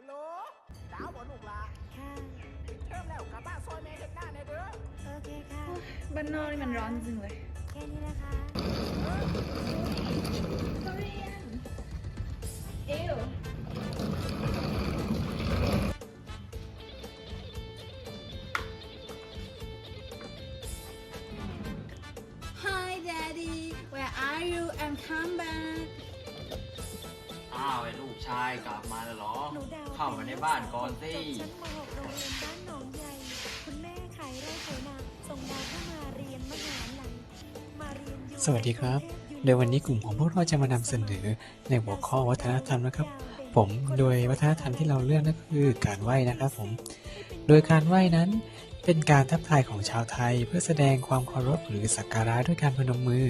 ฮัลโหล ดาวบ่ลูกหลาค่ะปิดเทอมแล้วกลับบ้านซอยแม่เฮ็ดหน้าแน่เด้อโอเคค่ะ บ้านนอกนี่มันร้อนจริงเลยแค่นี้นะคะ ทุเรียนเอว Hi, Daddy. Where are you? I'm come back. อ้าวไอ้ลูกชายกลับมาแล้วเหรอ หนูดาว เข้ามาในบ้านก่อนสิจบชั้นม .6 โรงเรียนบ้านหนองใหญ่ คุณแม่ขายไร่ไถนาส่งดาวเข้ามาเรียนมหาลัยมาเรียนอยู่สวัสดีครับโดยวันนี้กลุ่มของพวกเราจะมานำเสนอในหัวข้อวัฒนธรรมนะครับ ผมโดยวัฒนธรรมที่เราเลือกนั่นก็คือการไหว้นะครับผม โดยการไหว้นั้นเป็นการทักทายของชาวไทย เพื่อแสดงความเคารพหรือสักการะด้วยการพนมมือ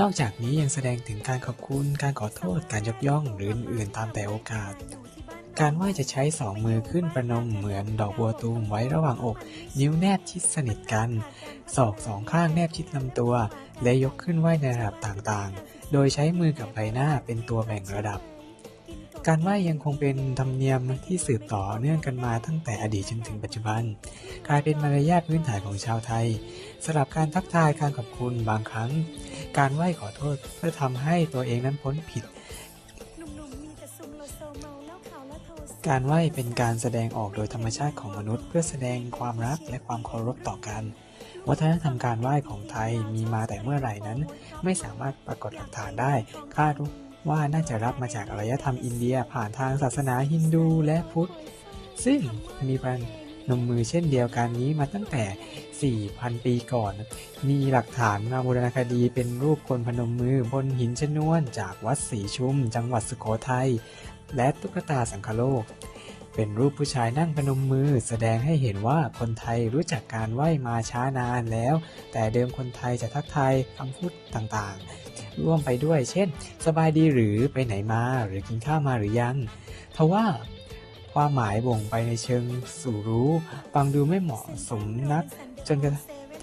นอกจากนี้ยังแสดงถึงการขอบคุณ การขอโทษ การยกย่องหรืออื่นๆตามแต่โอกาส การไหว้จะใช้สองมือขึ้นประนมเหมือนดอกบัวตูมไว้ระหว่างอก นิ้วแนบชิดสนิทกัน ศอกสองข้างแนบชิดลำตัว และยกขึ้นไหว้ในระดับต่างๆ โดยใช้มือกับใบหน้าเป็นตัวแบ่งระดับ การไหว้ยังคงเป็นธรรมเนียมที่สืบต่อเนื่องกันมาตั้งแต่อดีตจนถึงปัจจุบัน กลายเป็นมารยาทพื้นฐานของชาวไทยสำหรับการทักทายการขอบคุณบางครั้ง การไหว้ขอโทษเพื่อทำให้ตัวเองนั้นพ้นผิด การไหว้เป็นการแสดงออกโดยธรรมชาติของมนุษย์ เพื่อแสดงความรักและความเคารพต่อกัน วัฒนธรรมการไหว้ของไทยมีมาแต่เมื่อไหร่นั้น ไม่สามารถปรากฏหลักฐานได้ คาดว่าน่าจะรับมาจากอารยธรรมอินเดียผ่านทางศาสนาฮินดูและพุทธ ซึ่งมีการนมมือเช่นเดียวกันนี้มาตั้งแต่ 4,000 ปีก่อน มีหลักฐานมาโบราณคดีเป็นรูปคนพนมมือบนหินชนวนจากวัดศรีชุม จังหวัดสุโขทัย และตุ๊กตาสังคโลก เป็นรูปผู้ชายนั่งพนมมือ แสดงให้เห็นว่าคนไทยรู้จักการไหว้มาช้านานแล้ว แต่เดิมคนไทยจะทักทายคำพูดต่างๆ ร่วมไปด้วย เช่น สบายดีหรือไปไหนมาหรือกินข้าวมาหรือยังทว่าความหมายบ่งไปในเชิงสู่รู้ฟังดูไม่เหมาะสมนัก จนกระ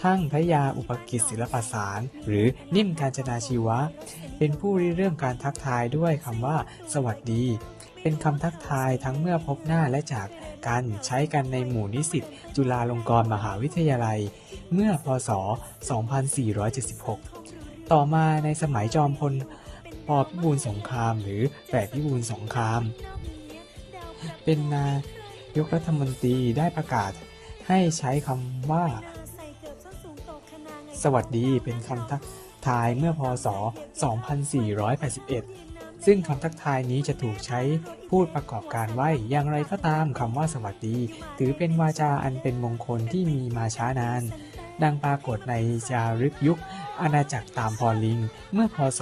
ทั่งพระยาอุปกิจศิลปสาร หรือนิ่มการจนาชีวะ เป็นผู้ริเริ่มการทักทายด้วยคำว่า สวัสดี เป็นคำทักทายทั้งเมื่อพบหน้าและจากกันใช้กันในหมู่นิสิตจุฬาลงกรณ์มหาวิทยาลัย เมื่อพศ 2476 ต่อมาในสมัยจอมพลปพิบูลสงครามหรือแปดพิบูลสงคราม เป็นนายกรัฐมนตรีได้ประกาศให้ใช้คำว่า สวัสดีเป็นคำทักทายเมื่อพศ 2481 ซึ่งคำทักทายนี้จะถูกใช้พูดประกอบการไหวอย่างไรก็ตามคำว่าสวัสดี ถือเป็นวาจาอันเป็นมงคลที่มีมาช้านาน ดังปรากฏในจารึกยุค อาณาจักรตามพอลิง เมื่อพศ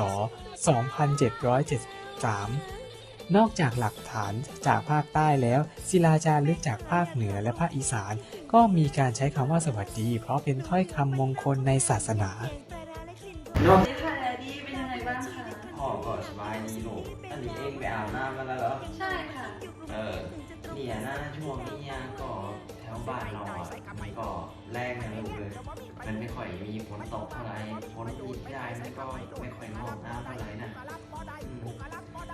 2773 นอกจากหลักฐานจากภาคใต้แล้ว ศิลาจารึกจากภาคเหนือและภาคอีสาน ก็มีการใช้คำว่าสวัสดี เพราะเป็นถ้อยคำมงคลในศาสนานาะ ไปอาบน้ำมาแล้วเหรอ ใช่ค่ะ เออเนี่ยนะช่วงนี้ยังก็แถวบ้านเราอะมันก็แรงนะลูกเลย มันไม่ค่อยมีฝนตกเท่าไหร่ฝนหยุดได้มันก็ไม่ค่อยงอกน้ำเท่าไหร่นะอืม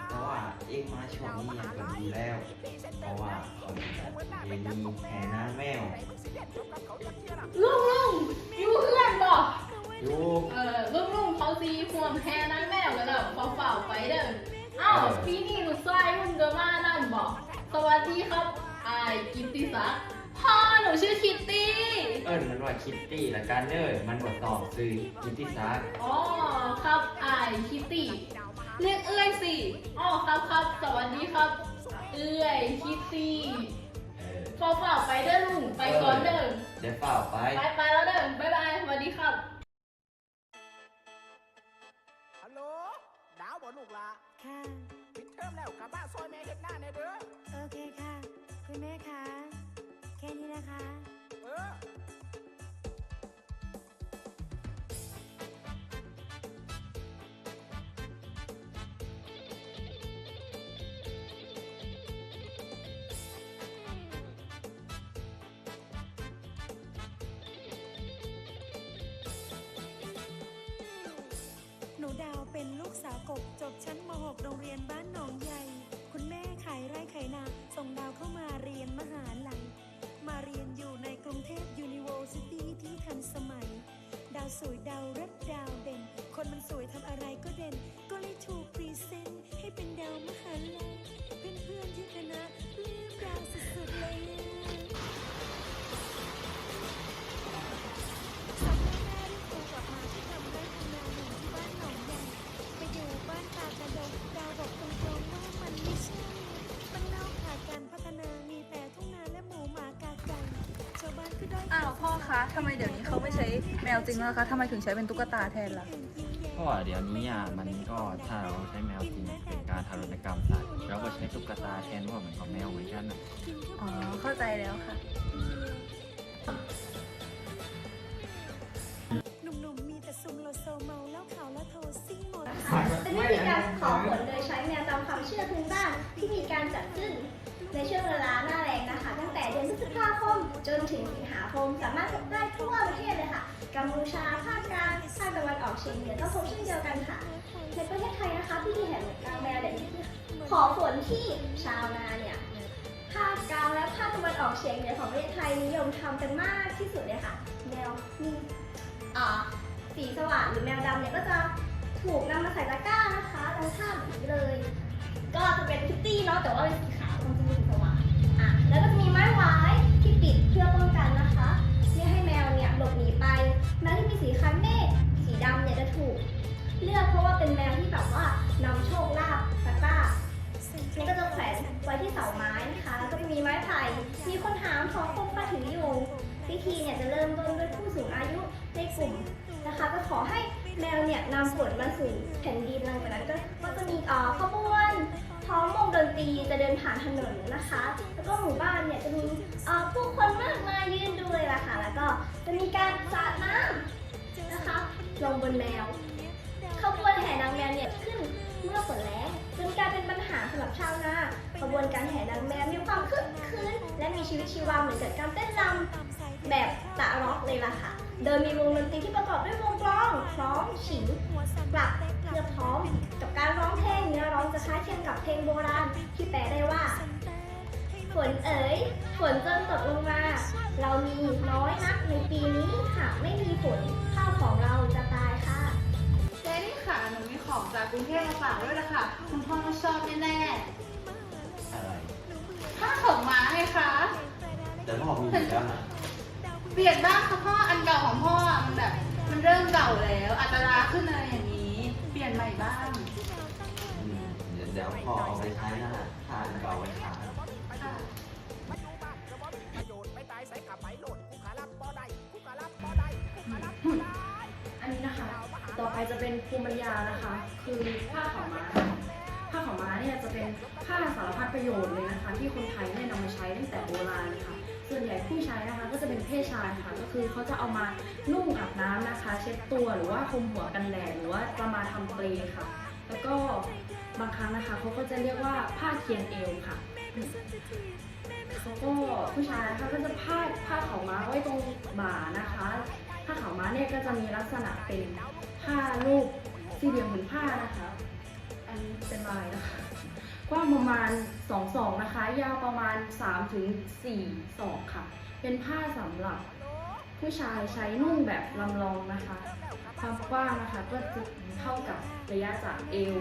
แต่ว่าเองมาช่วงนี้ยังก็ดีแล้ว เพราะว่าเขาจะเรียนมีแห่น้ำแมวลุ อิ้นมันว่าคิตตี้ละกันเนอมันบทตอบซื้อกิตติศักดิ์อ๋อครับอายคิตตี้เรียกเอื้อยสิอ๋อครับครับสวัสดีครับ เอื้อยคิตตี้เออเฝ้าๆไปเด้อลุงไปก่อนเด้อเดี๋ยวเฝ้าไป ไปไปแล้วเด้อบ๊ายบายสวัสดีครับฮัลโหลดาวบ่ลูกหลาค่ะปิดเทอมแล้วกลับบ้านซอยแม่เฮ็ดหน้าแน่เด้อโอเคค่ะ คุณแม่คะ แมวจริงแล้วล่ะคะทำไมถึงใช้เป็นตุ๊กตาแทนล่ะเพราะว่าเดี๋ยวนี้อะมันก็ถ้าเราใช้แมวจริงเป็นการทารุณกรรมสัตว์เราก็ใช้ตุ๊กตาแทนเพราะว่าเหมือนกับแมวเหมือนกันอะอ๋อ เข้าใจแล้วค่ะ ชื่อพื้นบ้านที่มีการจัดขึ้น ในช่วงเวลาหน้าแรงนะคะ ตั้งแต่เดือนพฤษภาคมจนถึงสิงหาคม สามารถพบได้ทั่วประเทศเลยค่ะ กัมพูชาภาคกลางภาคตะวันออกเฉียงเหนือก็พบเช่นเดียวกันค่ะ ในประเทศไทยนะคะพิธีแห่งกลางแมวเนี่ยขอฝนที่ชาวนาเนี่ยภาคกลางและภาคตะวันออกเฉียงเหนือของประเทศไทยนิยมทำกันมากที่สุดเลยค่ะ แมวมีอ่สีสว่างหรือแมวดำเนี่ยก็จะถูกนำมาใส่ตะกร้านะคะดังภาพแบบนี้เลย ก็จะเป็นคิตตี้เนาะแต่ว่าเป็นสีขาวมันจะมีสีสว่างอะแล้วก็จะมีไม้ไว้ที่ปิดเพื่อป้องกันนะคะไม่ให้แมวเนี่ยหลบหนีไปแมวที่มีสีคล้ายเมฆสีดำเนี่ยจะถูก เลือกเพราะว่าเป็นแมวที่แบบว่านำโชคลาภตะกร้านี่ก็จะแขวนไว้ที่เสาไม้นะคะแล้วก็มีไม้ไผ่มีคนหามของคงพระถืออยู่พิธีเนี่ยจะเริ่มต้นด้วยผู้สูงอายุในกลุ่มนะคะก็ขอให้ แมวเนี่ยนำฝนมาสู่แผ่นดินหลังจากนั้นก็ก็จะมีอ่อขบวนพร้อมวงดนตรีจะเดินผ่านถนนนะคะ แล้วก็หมู่บ้านเนี่ยจะมีอ่อผู้คนมากมายยืนดูเลยล่ะค่ะแล้วก็จะมีการสาดน้ำนะคะลงบนแมวขบวนแห่นางแมวเนี่ยขึ้นเมื่อฝนแล้งจนกลายเป็นปัญหาสำหรับชาวนาขบวนการแห่นางแมวมีความคึกคืนและมีชีวิตชีวาเหมือนกับการเต้นรำแบบตะร็อกเลยล่ะค่ะ โดยมีวงดนตรีที่ประกอบด้วยวงกลองคล้องฉิงกลับเพื่อพร้อมกับการร้องเพลงเนื้อร้องจะคล้ายเคียงกับเพลงโบราณที่แปลได้ว่า ฝนเอ๋ย ฝนจนตกลงมา เรามีน้อยนักในปีนี้หากไม่มีฝนข้าวของเราจะตายค่ะเจนี่ค่ะหนูมีของจากกรุงเทพมาฝากด้วยนะคะคุณพ่อชอบแน่อะไรๆผ้าขาวม้าไงคะแต่พ่อมีอยู่แล้วนะ เปลี่ยนบ้างค่ะพ่ออันเก่าของพ่อมันแบบมันเริ่มเก่าแล้ว อัตราขึ้นอะไรอย่างนี้ เปลี่ยนใหม่บ้างอืมเดี๋ยวเดี๋ยวพ่อเอาไปใช้นะทานเก่าไว้าย ค่ะมาอยู่บ้านก็บ่มีประโยชน์ไปตายใส่กับไปโหลดกูขารับบ่ได้กูขาได้ขารับบ่ได้อันนี้นะคะ ต่อไปจะเป็นภูมิปัญญานะคะ คือผ้าขาวม้าผ้าขาวม้าเนี่ยจะเป็นผ้าสารพัดประโยชน์เลยนะคะ ที่คนไทยเนี่ยนำมาใช้ตั้งแต่โบราณค่ะ ส่วนใหญ่ผู้ใช้นะคะก็จะเป็นเพศชายค่ะ ก็คือเขาจะเอามานุ่งอาบน้ำนะคะ เช็ดตัวหรือว่าคลุมหัวกันแดดหรือว่าจะมาทำเปลค่ะ แล้วก็บางครั้งนะคะเขาก็จะเรียกว่าผ้าเคียนเอวค่ะเขาก็ผู้ชายนะคะก็จะพาดผ้าขาวม้าไว้ตรงบ่านะคะผ้าขาวม้าเนี่ยก็จะมีลักษณะเป็นผ้ารูปสี่เหลี่ยมผืนผ้านะคะ อันนี้เป็นลายนะคะ กว้างประมาณ2ศอกนะคะ ยาวประมาณ3ถึง4ศอกค่ะ เป็นผ้าสำหรับผู้ชายใช้นุ่งแบบลำลองนะคะ ความกว้างนะคะก็จะเท่ากับระยะจากเอว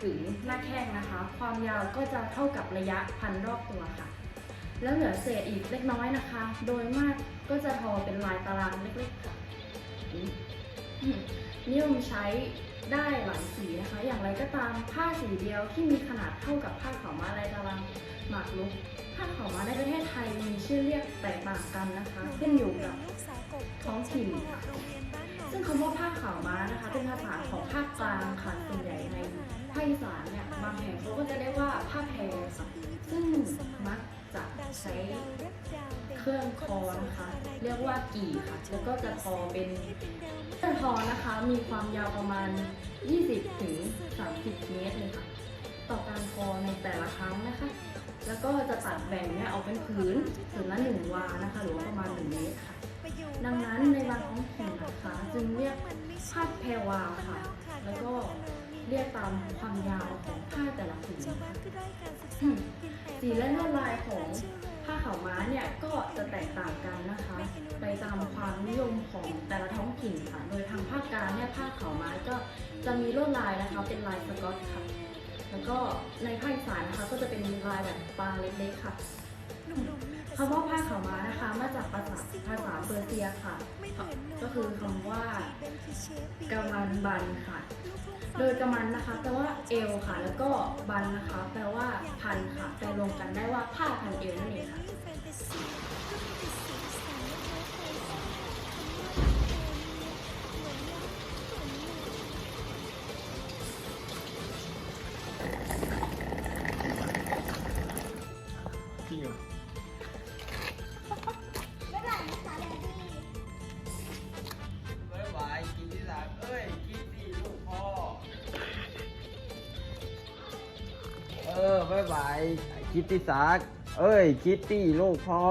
ถึงหน้าแข้งนะคะ ความยาวก็จะเท่ากับระยะพันรอบตัวค่ะ แล้วเหลือเศษอีกเล็กน้อยนะคะ โดยมากก็จะทอเป็นลายตารางเล็กๆค่ะอืมนิยมใช้ ได้หลายสีนะคะ อย่างไรก็ตามผ้าสีเดียวที่มีขนาดเท่ากับผ้าขาวม้าลายตารางหมากรุกผ้าขาวม้าในประเทศไทยมีชื่อเรียกแตกต่างกันนะคะ ขึ้นอยู่กับท้องถิ่นซึ่งคำว่าผ้าขาวม้านะคะ เป็นภาษาของภาคกลางค่ะส่วนใหญ่ในภาคอีสานเนี่ยบางแห่งเขาก็จะเรียกว่าผ้าแพรค่ะซึ่งมักจะใช้เครื่องคอนะคะ เรียกว่ากี่ค่ะแล้วก็จะทอเป็น เครื่องทอนะคะมีความยาวประมาณ 20ถึง30 เมตรเลยค่ะ ต่อการทอในแต่ละครั้งนะคะ แล้วก็จะตัดแบ่งเนี่ยออกเป็นผืนผืนละหนึ่งวานะคะ หรือว่าประมาณ 1 เมตรค่ะ ดังนั้นในบางท้องถิ่นนะคะจึงเรียกผ้าแพรวาค่ะ แล้วก็เรียกตามความยาวของผ้าแต่ละผืนนะสีและลวดลายของผ้าขาวม้าเนี่ยก็จะแตกต่างกันนะคะ ไปตามความนิยมของแต่ละท้องถิ่นค่ะ โดยทางภาคกลางเนี่ยผ้าขาวม้ก็จะมีลวดลายนะคะ เป็นลายสก๊อตค่ะ แล้วก็ในภาคอีสานนะคะก็จะเป็นลายแบบปลาเล็กๆค่ะคำว่าผ้าขาวม้านะคะ มาจากภาษาภาษาเปอร์เซียค่ะ ก็คือคำว่ากามันบันค่ะ โดยกามันนะคะแปลว่าเอวค่ะ แล้วก็บันนะคะ แปลว่าพันค่ะแปลรวมกันได้ว่าผ้าพันเอวนั่นเองค่ะ บ๊ายบายคิตตี้ซักเอ้ยคิตตี้ลูกพ่อ